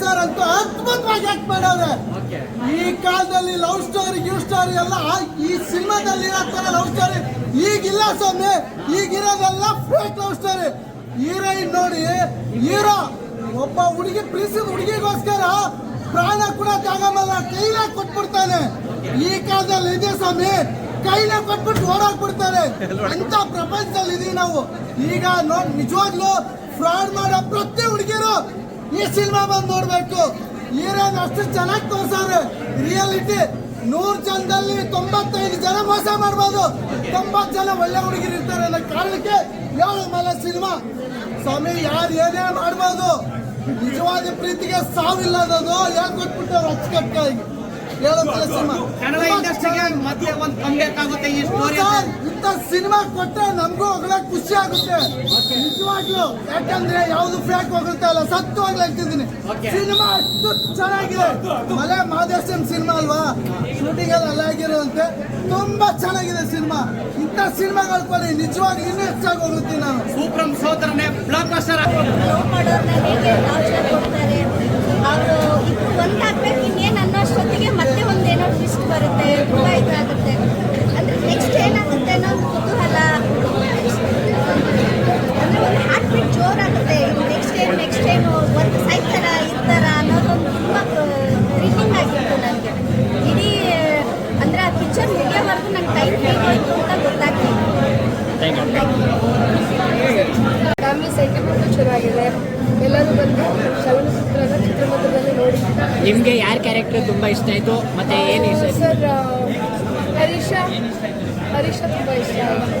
Sir ಅಂತೂ ಅದ್ಭುತವಾಗಿ act ಮಾಡವ್ರೆ ಈ ಕಾಲದಲ್ಲಿ ಲವ್ ಸ್ಟೋರಿ ಗಿವ್ ಸ್ಟೋರಿ ಎಲ್ಲ ಈ ಸಿನಿಮಾದಲ್ಲಿ ಲವ್ ಸ್ಟೋರಿ ಈಗಿಲ್ಲ ಸ್ವಾಮಿ ಈಗಿರೋದೆಲ್ಲ ಫೇಕ್ ಲವ್ ಸ್ಟೋರಿ ಹೀರೋಯಿನ್ ನೋಡಿ ಹೀರೋ ಒಬ್ಬ ಹುಡುಗಿ ಪ್ರೀಸಿದ ಹುಡುಗಿಗೋಸ್ಕರ ಪ್ರಾಣ ಕೂಡ ತಗೊಂಬಲ್ಲ ಕೈಲೇ ಕೊಟ್ಬಿಡ್ತಾನೆ. ಈ ಕಾಲದಲ್ಲಿ ಇದೆ ಸ್ವಾಮಿ ಕೈಲೇ ಕೊಟ್ಬಿಟ್ಟು ಓಡಾಕ್ಬಿಡ್ತಾರೆ ಅಂತ ಪ್ರಪಂಚದಲ್ಲಿ ಇದೀವಿ ನಾವು. ಈಗ ನೋಡ್ ನಿಜವಾಗ್ಲೂ ಫ್ರಾಡ್ ಮಾಡೋ ಪ್ರತಿ ಹುಡುಗಿರು ಈ ಸಿನಿಮಾ ಬಂದು ನೋಡ್ಬೇಕು. ಹೀರೋನ್ ಅಷ್ಟು ಚೆನ್ನಾಗಿ ತೋರಿಸವ್ರೆ. ರಿಯಾಲಿಟಿ ನೂರ್ ಜನದಲ್ಲಿ ತೊಂಬತ್ತೈದು ಜನ ಮೋಸ ಮಾಡ್ಬೋದು. ತೊಂಬತ್ತು ಜನ ಒಳ್ಳೆ ಹುಡುಗಿರು ಇರ್ತಾರೆ ಅನ್ನೋ ಕಾರಣಕ್ಕೆ ಯಾವ ಮಲ ಸಿನಿಮಾ? ಸ್ವಾಮಿ, ಯಾರು ಏನೇ ಮಾಡ್ಬೋದು. ನಿಜವಾದ ಪ್ರೀತಿಗೆ ಸಾವಿಲ್ಲದದು ಯಾಕೆ ಕೊಟ್ಬಿಟ್ಟವ್ರು ಅಚ್ಚುಕಟ್ಟಾಗಿ? ಕನ್ನಡ ಇಂಡಸ್ಟ್ರಿಗೆ ಮತ್ತೆ ಒಂದು ಈ ಸ್ಟೋರಿ ಇಂಥ ಸಿನಿಮಾ ಕೊಟ್ಟರೆ ನಮಗೂ ಹೋಗ್ಲಕ್ ಖುಷಿ ಆಗುತ್ತೆ. ನಿಜವಾಗ್ಲು ಯಾಕಂದ್ರೆ ಯಾವ್ದು ಫ್ಯಾಕ್ ಹೋಗುತ್ತೆ ಅಲ್ಲ ಸತ್ತು ಹೇಳ್ತಿದ್ದೀನಿ ಸಿನಿಮಾ ಅಷ್ಟು ಚೆನ್ನಾಗಿದೆ. ಮಲೆ ಮಾದೇಶನ್ ಸಿನಿಮಾ ಅಲ್ವಾ? ಶೂಟಿಂಗ್ ಎಲ್ಲ ಅಲ್ಲಾಗಿರುವಂತೆ ತುಂಬಾ ಚೆನ್ನಾಗಿದೆ ಸಿನಿಮಾ. ಇಂಥ ಸಿನಿಮಾಗಳು ಕೊಡಿ ನಿಜವಾಗಿ ಇನ್ನೂ ಹೆಚ್ಚಾಗಿ ಹೋಗುತ್ತೆ ನಾನು ಸೂಪ್ರಂ ಸೋದರನೇ ಬ್ಲಾಕ್ ಬಸ್ಟರ್ ನೆಕ್ಸ್ಟ್ ಏನು ಒಂದು ಸಾಯ್ತಾರ ಇರ್ತಾರ ಅನ್ನೋದೊಂದು ತುಂಬ ಥ್ರಿಲ್ಲಿಂಗ್ ಆಗಿತ್ತು ನನಗೆ ಇಡೀ ಅಂದ್ರೆ ಆ ಪಿಕ್ಚರ್ ಮುಗಿಯೋವರೆಗೂ ನಂಗೆ ಟೈಮ್ ಹೇಗೋಯ್ತು ಅಂತ ಗೊತ್ತಾಗ್ತಿತ್ತು ಫ್ಯಾಮಿಲಿ ಸೆಂಟಿಮೆಂಟ್ ಚೆನ್ನಾಗಿದೆ. ಎಲ್ಲರೂ ಬಂದು ಚಲನಚಿತ್ರನ ಚಿತ್ರಮಂದಿರದಲ್ಲಿ ನೋಡಿ. ನಿಮಗೆ ಯಾರ ಕ್ಯಾರೆಕ್ಟರ್ ತುಂಬಾ ಇಷ್ಟ ಆಯ್ತು? ಮತ್ತೆ ಏನು ಇಷ್ಟ ಆಯ್ತು? ಸರ್ ಹರೀಶ. ಹರೀಶ ತುಂಬ ಇಷ್ಟ ಆಯಿತು.